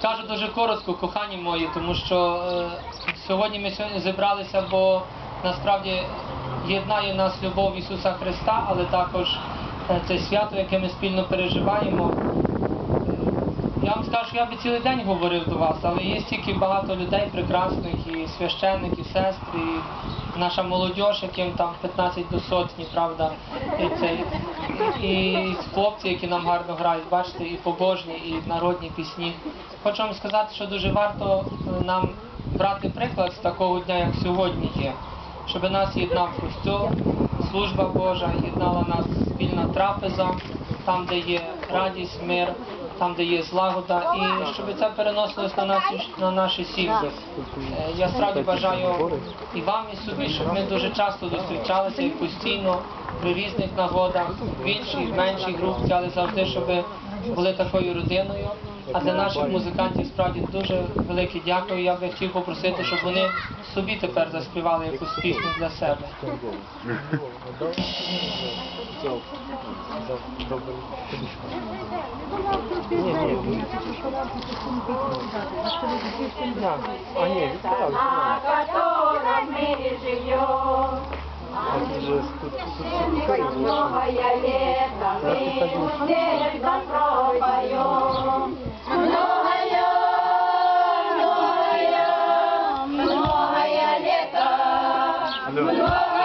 Скажу дуже коротко, кохані мої, тому що е, сьогодні ми сьогодні зібралися, бо насправді єднає нас любов Ісуса Христа, але також е, це свято, яке ми спільно переживаємо. Я вам скажу, що я би цілий день говорив до вас, але є стільки багато людей прекрасних, і священників, і сестри, і наша молодь, яким там 15 до сотні, правда, і, це, і хлопці, які нам гарно грають, бачите, і побожні, і народні пісні. Хочу вам сказати, що дуже варто е, нам брати приклад з такого дня, як сьогодні є, щоб нас єднав костюл, служба Божа, єднала нас спільна трапеза, там, де є радість, мир, там, де є злагода, і щоб це переносилось на наші, на наші сім'ї. Е, Я справді бажаю і вам, і собі, щоб ми дуже часто зустрічалися і постійно при різних нагодах, в іншій, в меншій групці, але завжди, щоб були такою родиною. А для наших музикантів справді дуже велике дякую. Я би хотів попросити, щоб вони собі тепер заспівали якусь пісню для себе. Многое лето мы нежно пропоем. Лето.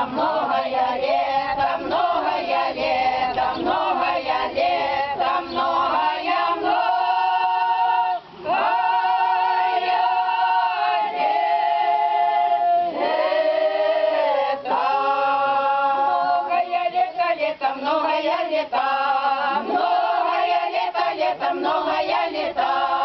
Лето, многое лето, многое лето, многое лето, многое, лето.